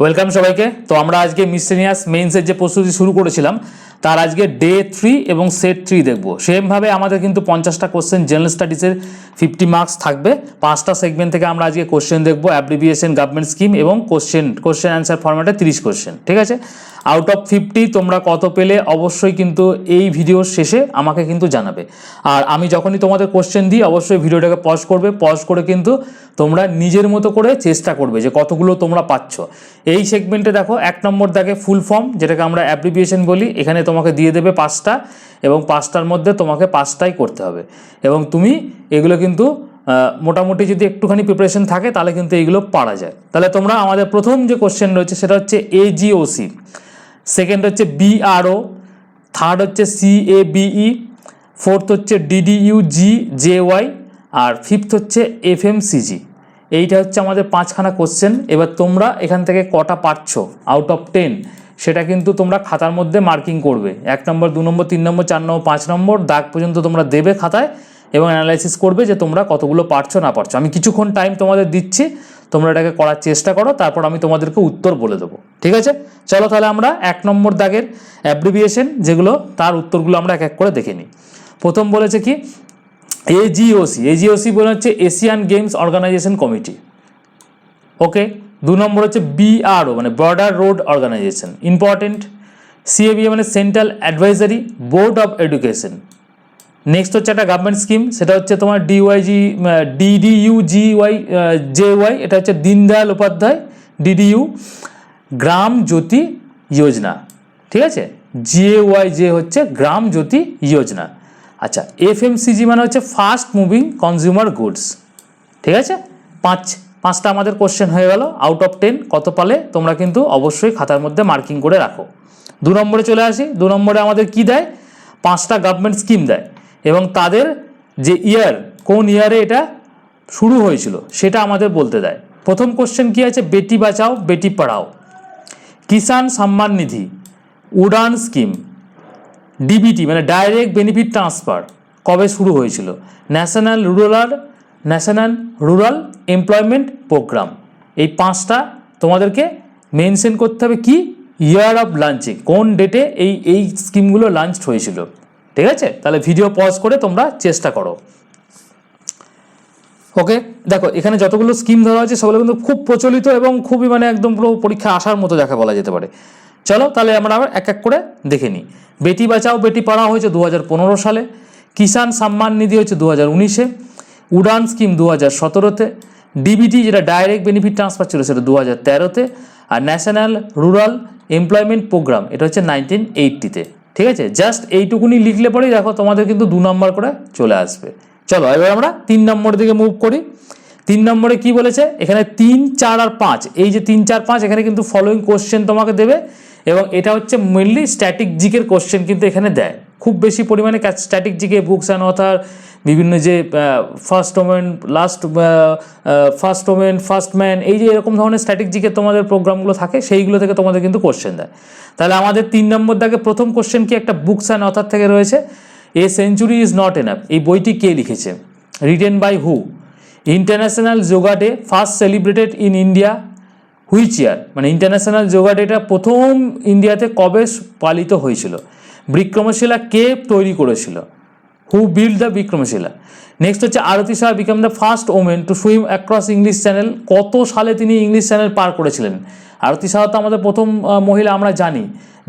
Welcome সবাইকে। তো আমরা আজকে মিসেনিয়াস মেইনসের যে প্রস্তুতি শুরু করেছিলাম তার আজকে ডে থ্রি এবং সেট থ্রি দেখব। সেমভাবে আমাদের কিন্তু পঞ্চাশটা কোশ্চেন জেনারেল স্টাডিজের ফিফটি মার্কস থাকবে। পাঁচটা সেগমেন্ট থেকে আমরা আজকে কোশ্চেন দেখব অ্যাপ্রিভিয়েশন গভর্নমেন্ট স্কিম এবং কোশ্চেন কোশ্চেন অ্যান্সার ফর্ম্যাটে তিরিশ কোশ্চেন ঠিক আছে? আউট অফ ফিফটি তোমরা কত পেলে অবশ্যই কিন্তু এই ভিডিওর শেষে আমাকে কিন্তু জানাবে। আর আমি যখনই তোমাদের কোশ্চেন দিই, অবশ্যই ভিডিওটাকে পজ করবে। পজ করে কিন্তু তোমরা নিজের মতো করে চেষ্টা করবে যে কতগুলো তোমরা পাচ্ছ। এই সেগমেন্টে দেখো, এক নম্বর দেখে ফুল ফর্ম যেটাকে আমরা অ্যাপ্রিভিয়েশন বলি, এখানে তোমাকে দিয়ে দেবে পাঁচটা এবং পাঁচটার মধ্যে তোমাকে পাঁচটাই করতে হবে। এবং তুমি এগুলো কিন্তু মোটামুটি যদি একটুখানি প্রিপারেশন থাকে তাহলে কিন্তু এইগুলো পারা যায়। তাহলে তোমরা আমাদের প্রথম যে কোশ্চেন রয়েছে সেটা হচ্ছে এজিওসি সেকেন্ড হচ্ছে বিআরও থার্ড হচ্ছে সিএবিই ফোর্থ হচ্ছে ডিডিইউ জি জে ওয়াই আর ফিফথ হচ্ছে এফএমসিজি এইটা হচ্ছে আমাদের পাঁচখানা কোশ্চেন এবার তোমরা এখান থেকে কটা পারছ? আউট অফ টেন সেটা কিন্তু তোমরা খাতার মধ্যে মার্কিং করবে। এক নম্বর, দু নম্বর, তিন নম্বর, চার নম্বর, পাঁচ নম্বর, দাগ পর্যন্ত তোমরা দেবে খাতায় এবং অ্যানালাইসিস করবে যে তোমরা কতগুলো পারছ, না পারছ। আমি কিছুক্ষণ টাইম তোমাদের দিচ্ছি, তোমরা এটাকে করার চেষ্টা করো, তারপর আমি তোমাদেরকে উত্তর বলে দেবো। ঠিক আছে? চলো তাহলে আমরা এক নম্বর দাগের অ্যাব্রিভিয়েশন যেগুলো, তার উত্তরগুলো আমরা এক এক করে দেখে নিই। প্রথম বলেছে কি? এজিওসি এজিওসি বলে হচ্ছে Asian games organisation committee okay দু নম্বর হচ্ছে বিআরও মানে border road organisation important CABE মানে central advisory board of education next হচ্ছে একটা গভর্নমেন্ট স্কিম সেটা হচ্ছে তোমার DYG DDU G Y J Y এটা হচ্ছে দীনদয়াল উপাধ্যায় ডিডিইউ গ্রাম জ্যোতি যোজনা। ঠিক আছে? জে ওয়াই জে হচ্ছে গ্রাম জ্যোতি যোজনা। আচ্ছা এফএমসিজি মানে হচ্ছে ফাস্ট মুভিং কনজিউমার গুডস ঠিক আছে? পাঁচ। পাঁচটা আমাদের কোশ্চেন হয়ে গেল। আউট অফ টেন কত পালে? তোমরা কিন্তু অবশ্যই খাতার মধ্যে মার্কিং করে রাখো। দু নম্বরে চলে আসি। দু নম্বরে আমাদের কি দেয়? পাঁচটা গভর্নমেন্ট স্কিম দেয়। এবং তাদের যে ইয়ার কোন ইয়ারে এটা শুরু হয়েছিল, সেটা আমাদের বলতে দেয়। প্রথম কোশ্চেন কি আছে? বেটি বাঁচাও, বেটি পড়াও। কিষাণ সম্মান নিধি, উড়ান স্কিম ডিবিটি মানে ডাইরেক্ট বেনিফিট ট্রান্সফার কবে শুরু হয়েছিল? National rural national rural employment programme. এই পাঁচটা তোমাদেরকে মেনশন করতে হবে কি? Year of launching. কোন ডেটে এই এই স্কিমগুলো লাঞ্চ হয়েছিল। ঠিক আছে? তাহলে ভিডিও পজ করে তোমরা চেষ্টা করো। ওকে দেখো, এখানে যতগুলো স্কিম ধরা আছে, সেগুলো কিন্তু খুব প্রচলিত এবং খুবই মানে একদম পুরো পরীক্ষা আসার মতো দেখা বলা যেতে পারে। চলো, তাহলে আমরা আবার এক এক করে দেখে নিই। বেটি বাঁচাও, বেটি পড়াও হয়েছে দু হাজার পনেরো সালে। কিষাণ সম্মান নিধি হচ্ছে দু হাজার উনিশে। উড়ান স্কিম দু হাজার সতেরোতে ডিবিটি যেটা ডাইরেক্ট বেনিফিট ট্রান্সফার ছিল সেটা দু হাজার তেরোতে, আর ন্যাশনাল রুরাল এমপ্লয়মেন্ট প্রোগ্রাম এটা হচ্ছে নাইনটিন এইটটিতে ঠিক আছে? জাস্ট এইটুকুনি লিখলে পরেই দেখো তোমাদের কিন্তু দু নম্বর করে চলে আসবে। চলো, এবার আমরা তিন নম্বর দিকে মুভ করি। তিন নম্বরে কি বলেছে? এখানে তিন, চার আর পাঁচ। এই যে তিন, চার, পাঁচ, এখানে কিন্তু ফলোয়িং কোশ্চেন তোমাকে দেবে এবং এটা হচ্ছে মেনলি স্ট্যাটিক জিকের কোশ্চেন কিন্তু এখানে দেয়। খুব বেশি পরিমাণে static GK books and author বিভিন্ন যে first women last first women first man এই যে এরকম ধরনের স্ট্যাটিক জিকে তোমাদের প্রোগ্রামগুলো থাকে, সেইগুলো থেকে তোমাদের কিন্তু কোশ্চেন দেয়। তাহলে আমাদের তিন নম্বর দাগে প্রথম কোশ্চেন কি একটা বুকস অ্যান্ড অথার থেকে রয়েছে? A century is not enough এই বইটি কে লিখেছে? Written by who international yoga day first celebrated in India which year মানে ইন্টারন্যাশনাল যোগা ডেটা প্রথম ইন্ডিয়াতে কবে পালিত হয়েছিল? বিক্রমশিলা কে তৈরি করেছিল? Who build the Vikramshila next হচ্ছে Arati Shah became the first women to swim across English Channel কত সালে তিনি ইংলিশ চ্যানেল পার করেছিলেন? আরতি শাহ তো আমাদের প্রথম মহিলা আমরা জানি,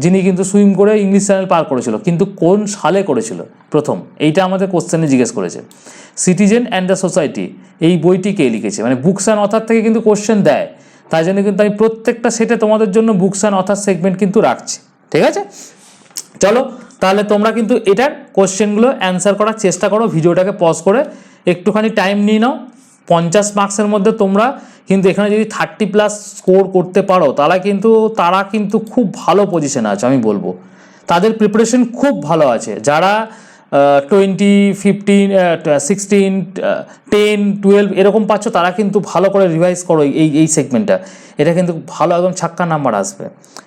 যিনি কিন্তু সুইম করে ইংলিশ চ্যানেল পার করেছিল। কিন্তু কোন সালে করেছিল? প্রথম। এইটা আমাদের কোশ্চেনে জিজ্ঞেস করেছে। সিটিজেন অ্যান্ড দ্য সোসাইটি এই বইটি কে লিখেছে? মানে বুকস অ্যান্ড অথার থেকে কিন্তু কোশ্চেন দেয়। তাই জন্য কিন্তু আমি প্রত্যেকটা সেটে তোমাদের জন্য বুকস অ্যান্ড অথার সেগমেন্ট কিন্তু রাখছি। ঠিক আছে? চলো তাহলে তোমরা কিন্তু এটার কোশ্চেনগুলো অ্যান্সার করার চেষ্টা করো, ভিডিওটাকে পজ করে। একটুখানি টাইম নিয়ে নাও। পঞ্চাশ মার্কসের মধ্যে তোমরা কিন্তু এখানে যদি থার্টি প্লাস স্কোর করতে পারো, তাহলে কিন্তু তারা কিন্তু খুব ভালো পজিশনে আছে, আমি বলব। তাদের প্রিপারেশন খুব ভালো আছে। যারা twenty fifteen sixteen ten twelve এরকম পাচ্ছ, তারা কিন্তু ভালো করে রিভাইজ করো এই এই সেগমেন্টটা এটা কিন্তু ভালো একদম ছাক্কা নাম্বার আসবে।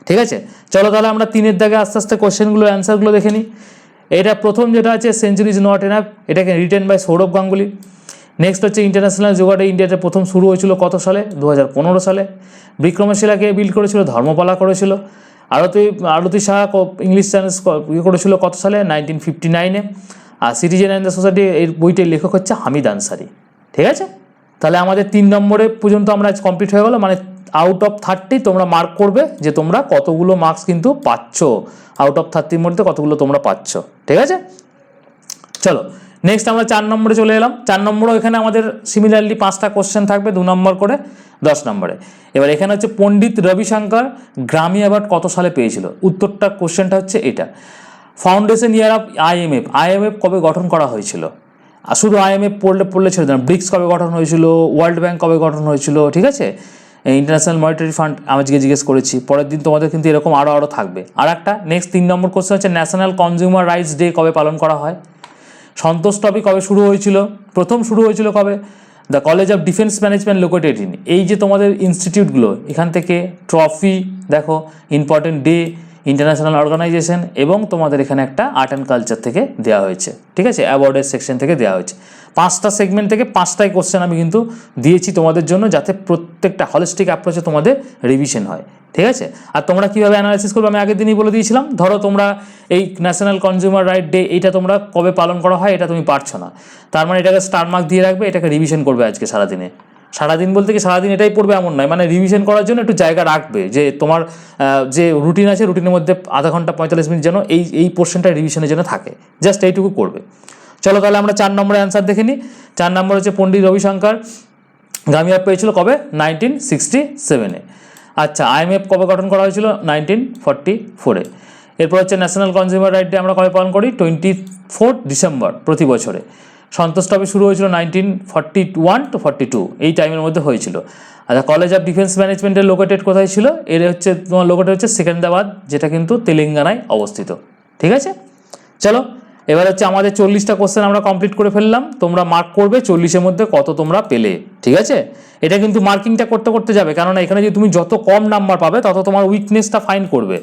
ঠিক আছে? চলো তাহলে আমরা তিনের দাগে আস্তে আস্তে কোশ্চেনগুলো অ্যান্সারগুলো দেখে নিই। এটা প্রথম যেটা আছে সেঞ্চুরি ইজ নট এনাফ এটাকে written by Sourav Ganguly. Next হচ্ছে ইন্টারন্যাশনাল যোগাটা ইন্ডিয়াতে প্রথম শুরু হয়েছিল কত সালে? দু হাজার পনেরো সালে। বিক্রমশিলাকে বিল্ড করেছিল, ধর্মপালা করেছিল। আরতি আরতি ক- ইংলিশ চ্যানেলস ইয়ে করেছিল কত সালে? নাইনটিন ফিফটি নাইনে আর সিটিজেন অ্যান্ড দ্য সোসাইটি এর বইটির লেখক হচ্ছে হামিদ আনসারি। ঠিক আছে? তাহলে আমাদের তিন নম্বরে পর্যন্ত আমরা আজ কমপ্লিট হয়ে গেলো। মানে আউট অফ থার্টি তোমরা মার্ক করবে যে তোমরা কতগুলো মার্কস কিন্তু পাচ্ছ। আউট অফ থার্টির মধ্যে কতগুলো তোমরা পাচ্ছ। ঠিক আছে? চলো। নেক্সট আমরা চার নম্বরে চলে এলাম। চার নম্বরও এখানে আমাদের সিমিলারলি পাঁচটা কোশ্চেন থাকবে, দু নম্বর করে, দশ নম্বরে। এবার এখানে হচ্ছে পণ্ডিত রবিশঙ্কর গ্রামী অ্যাওয়ার্ড কত সালে পেয়েছিল? উত্তরটা কোশ্চেনটা হচ্ছে এটা। Foundation year of IMF IMF কবে গঠন করা হয়েছিল? আর শুধু আইএমএফ পড়লে পড়লে ছেড়ে দেন ব্রিক্স কবে গঠন হয়েছিল? ওয়ার্ল্ড ব্যাংক কবে গঠন হয়েছিল? ঠিক আছে? ইন্টারন্যাশনাল মনিটারি ফান্ড আজকে জিজ্ঞেস করেছি। পরের দিন তোমাদের কিন্তু এরকম আরও আরও থাকবে। আর একটা নেক্সট তিন নম্বর কোশ্চেন হচ্ছে ন্যাশনাল কনজিউমার রাইটস ডে কবে পালন করা হয়? সন্তোষ ট্রফি কবে শুরু হয়েছিল? প্রথম শুরু হয়েছিল কবে? The college of defence management located in এই যে তোমাদের ইনস্টিটিউটগুলো এখান থেকে ট্রফি দেখো ইম্পর্টেন্ট ডে ইন্টারন্যাশনাল অর্গানাইজেশন এবং তোমাদের এখানে একটা আর্ট অ্যান্ড কালচার থেকে দেওয়া হয়েছে। ঠিক আছে? অ্যাওয়ার্ডের সেকশন থেকে দেওয়া হয়েছে। পাঁচটা সেগমেন্ট থেকে পাঁচটাই কোশ্চেন আমি কিন্তু দিয়েছি তোমাদের জন্য যাতে প্রত্যেকটা হলিস্টিক অ্যাপ্রোচে তোমাদের রিভিশন হয়। ঠিক আছে? আর তোমরা কীভাবে অ্যানালাইসিস করবে আমি আগের দিনই বলে দিয়েছিলাম। ধরো তোমরা এই ন্যাশনাল কনজিউমার রাইট ডে এইটা তোমরা কবে পালন করা হয় এটা তুমি পারছ না। তার মানে এটাকে স্টার মার্ক দিয়ে রাখবে, এটাকে রিভিশন করবে আজকে সারাদিনে। সারাদিন বলতে কি সারাদিন এটাই পড়বে এমন নয় মানে রিভিশন করার জন্য একটু জায়গা রাখবে, যে তোমার যে রুটিন আছে রুটিনের মধ্যে আধা ঘণ্টা পঁয়তাল্লিশ মিনিট যেন এই এই পোর্শনটা রিভিশনের জন্য থাকে জাস্ট এইটুকু করবে। চলো তাহলে আমরা চার নম্বরে অ্যান্সার দেখে নিই চার নম্বর হচ্ছে পণ্ডিত রবিশঙ্কর গ্রামীণ পেয়েছিল কবে? নাইনটিন সিক্সটি সেভেনে আচ্ছা আইএমএফ কবে গঠন করা হয়েছিল? নাইনটিন ফর্টি ফোরে এরপর হচ্ছে ন্যাশনাল কনজিউমার রাইট ডে আমরা কবে পালন করি? টোয়েন্টি ফোর্থ ডিসেম্বর প্রতি বছরে। সন্তোষ ট্রফি শুরু হয়েছিল nineteen forty one to forty two এই টাইমের মধ্যে হয়েছিল। আচ্ছা কলেজ অফ ডিফেন্স ম্যানেজমেন্টের লোকেটেড কোথায় ছিল? এর হচ্ছে, তোমার লোকেটেড হচ্ছে সেকেন্দ্রাবাদ, যেটা কিন্তু তেলেঙ্গানায় অবস্থিত। ঠিক আছে? চলো এবার হচ্ছে আমাদের চল্লিশটা কোশ্চেন আমরা কমপ্লিট করে ফেললাম। তোমরা মার্ক করবে, চল্লিশের মধ্যে কত তোমরা পেলে, ঠিক আছে? এটা কিন্তু মার্কিংটা করতে করতে যাবে, কেননা এখানে যে তুমি যত কম নাম্বার পাবে, তত তোমার উইকনেসটা ফাইন্ড করবে।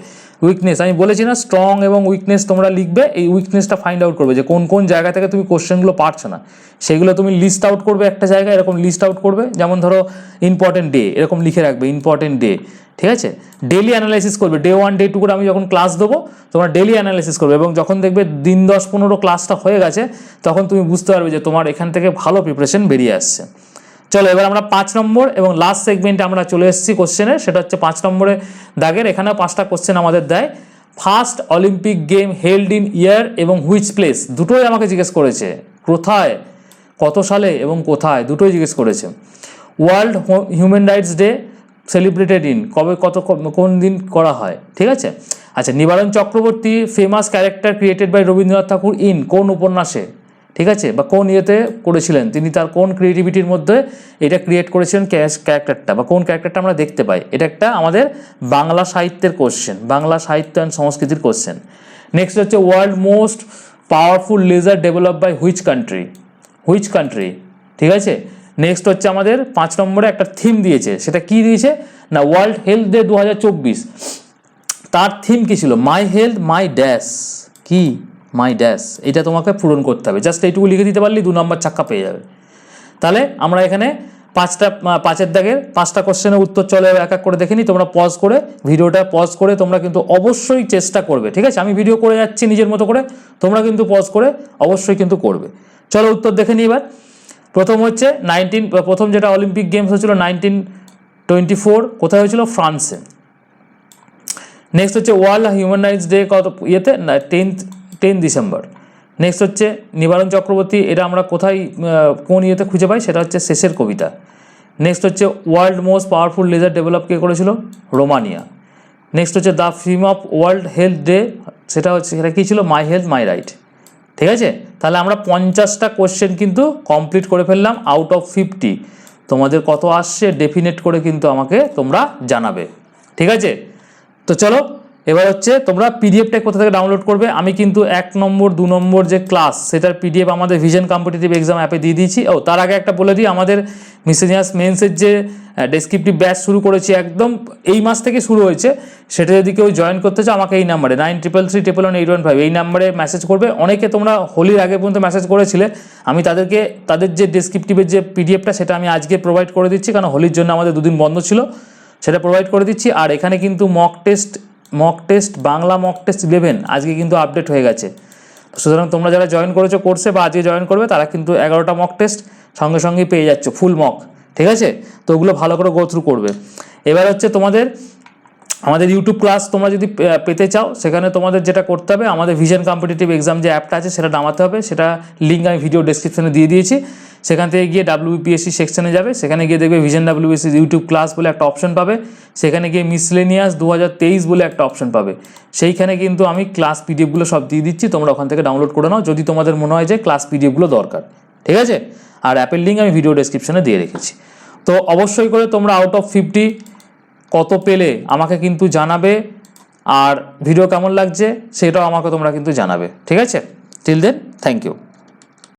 উইকনেস আমি বলেছি না স্ট্রং এবং উইকনেস তোমরা লিখবে, এই উইকনেসটা ফাইন্ড আউট করবে যে কোন কোন জায়গা থেকে তুমি কোশ্চেনগুলো পারছ না। সেগুলো তুমি লিস্ট আউট করবে একটা জায়গায়, এরকম লিস্ট আউট করবে, যেমন ধরো ইম্পর্টেন্ট ডে এরকম লিখে রাখবে ইম্পর্টেন্ট ডে ঠিক আছে? ডেলি অ্যানালাইসিস করবে। ডে ওয়ান ডে টু করে আমি যখন ক্লাস দেবো, তোমরা ডেলি অ্যানালাইসিস করবে এবং যখন দেখবে দিন দশ পনেরো ক্লাসটা হয়ে গেছে, তখন তুমি বুঝতে পারবে যে তোমার এখান থেকে ভালো প্রিপারেশন বেরিয়ে আসছে। চলো, এবার আমরা পাঁচ নম্বর এবং লাস্ট সেগমেন্টে আমরা চলে এসেছি কোশ্চেনে সেটা হচ্ছে পাঁচ নম্বরে দাগের। এখানেও পাঁচটা কোশ্চেন আমাদের দেয়। First Olympic game held in year এবং হুইচ প্লেস দুটোই আমাকে জিজ্ঞেস করেছে। কোথায়? কত সালে এবং কোথায়? দুটোই জিজ্ঞেস করেছে। World human rights day celebrated in কবে কত কোন দিন করা হয়, ঠিক আছে? আচ্ছা Nibaran Chakraborty famous character created by Rabindranath Tagore in কোন উপন্যাসে, ঠিক আছে? বা কোন ইয়েতে করেছিলেন? তিনি তার কোন ক্রিয়েটিভিটির মধ্যে এটা ক্রিয়েট করেছিলেন ক্যারেক্টারটা? বা কোন ক্যারেক্টারটা আমরা দেখতে পাই? এটা একটা আমাদের বাংলা সাহিত্যের কোশ্চেন বাংলা সাহিত্য অ্যান্ড সংস্কৃতির কোশ্চেন নেক্সট হচ্ছে world most powerful laser develop by which country which country ঠিক আছে? নেক্সট হচ্ছে আমাদের পাঁচ নম্বরে একটা থিম দিয়েছে। সেটা কি দিয়েছে? না ওয়ার্ল্ড হেলথ ডে দু হাজার চব্বিশ। তার থিম কি ছিল? মাই হেলথ মাই ড্যাশ কি? মাই ড্যাশ এটা তোমাকে পূরণ করতে হবে। জাস্ট এইটুকু লিখে দিতে পারলে দু নম্বর চাক্কা পেয়ে যাবে। তাহলে আমরা এখানে পাঁচটা পাঁচের দাগের পাঁচটা কোশ্চেনের উত্তর চলে এক এক করে দেখে নিই। তোমরা পজ করে, ভিডিওটা পজ করে তোমরা কিন্তু অবশ্যই চেষ্টা করবে, ঠিক আছে? আমি ভিডিও করে যাচ্ছি নিজের মতো করে, তোমরা কিন্তু পজ করে অবশ্যই কিন্তু করবে। চলো উত্তর দেখে নিই এবার। প্রথম হচ্ছে নাইনটিন প্রথম যেটা অলিম্পিক গেমস হয়েছিল নাইনটিন টোয়েন্টি ফোর কোথায় হয়েছিল? ফ্রান্সে নেক্সট হচ্ছে ওয়ার্ল্ড হিউম্যান রাইটস ডে কত, ইয়েতে? না টেন্থ টেন ডিসেম্বর নেক্সট হচ্ছে নিবারণ চক্রবর্তী এটা আমরা কোথায় কোন ইয়েতে খুঁজে পাই? সেটা হচ্ছে শেষের কবিতা। নেক্সট হচ্ছে world most powerful laser develop কে করেছিল? রোমানিয়া। নেক্সট হচ্ছে the theme of world health day সেটা হচ্ছে, সেটা কী ছিল? মাই হেলথ মাই রাইট ঠিক আছে? তাহলে আমরা পঞ্চাশটা কোশ্চেন কিন্তু কমপ্লিট করে ফেললাম আউট অফ ফিফটি তোমাদের কত আসছে? ডেফিনেট করে কিন্তু আমাকে তোমরা জানাবে। ঠিক আছে? তো চলো এবার হচ্ছে তোমরা পিডিএফটা কোথা থেকে ডাউনলোড করবে? আমি কিন্তু এক নম্বর, দু নম্বর যে ক্লাস সেটার পিডিএফ আমাদের ভিশন কম্পিটিটিভ এক্সাম অ্যাপে দিয়ে দিয়েছি। ও, তার আগে একটা বলে দিই, আমাদের মিসেনিয়াস মেন্সের যে ডেসক্রিপটিভ ব্যাচ শুরু করেছি একদম, এই মাস থেকে শুরু হয়েছে। সেটা যদি কেউ জয়েন করতে চাও, আমাকে এই নাম্বারে nine triple three triple one eight one five এই নাম্বারে মেসেজ করবে। অনেকে তোমরা হোলির আগে পর্যন্ত মেসেজ করেছিলে। আমি তাদেরকে, তাদের যে ডেসক্রিপটিভের যে পিডিএফটা সেটা আমি আজকে প্রোভাইড করে দিচ্ছি, কারণ হোলির জন্য আমাদের দুদিন বন্ধ ছিল। সেটা প্রোভাইড করে দিচ্ছি। আর এখানে কিন্তু mock test mock test Bangla mock test eleven আজকে কিন্তু আপডেট হয়ে গেছে। সুতরাং তোমরা যারা জয়েন করেছ কোর্সে বা আজকে জয়েন করবে, তারা কিন্তু এগারোটা মক টেস্ট সঙ্গে সঙ্গেই পেয়ে যাচ্ছ ফুল মক ঠিক আছে? তো ওগুলো ভালো করে গো থ্রু করবে। এবার হচ্ছে তোমাদের, আমাদের ইউটিউব ক্লাস তোমরা যদি পেতে চাও, সেখানে তোমাদের যেটা করতে হবে, আমাদের ভিশন কম্পিটিটিভ এক্সাম যে অ্যাপটা আছে, সেটা নামাতে হবে। সেটা লিঙ্ক আমি ভিডিও ডেসক্রিপশনে দিয়ে দিয়েছি। সেখান থেকে গিয়ে ডাব্লিউপিএসসি সেকশনে যাবে, সেখানে গিয়ে দেখবে ভিশন ডাব্লিউপিএসসি ইউটিউব ক্লাস বলে একটা অপশন পাবে, সেখানে গিয়ে মিসলেনিয়াস দু হাজার তেইশ বলে একটা অপশন পাবে। সেইখানে কিন্তু আমি ক্লাস পিডিএফগুলো সব দিয়ে দিচ্ছি, তোমরা ওখান থেকে ডাউনলোড করে নাও, যদি তোমাদের মনে হয় যে ক্লাস পিডিএফগুলো দরকার। ঠিক আছে? আর অ্যাপের লিঙ্ক আমি ভিডিও ডেসক্রিপশনে দিয়ে রেখেছি। তো অবশ্যই করে তোমরা আউট অফ ফিফটি কত পেলে আমাকে কিন্তু জানাবে, আর ভিডিও কেমন লাগছে সেটাও আমাকে তোমরা কিন্তু জানাবে। ঠিক আছে? Till then thank you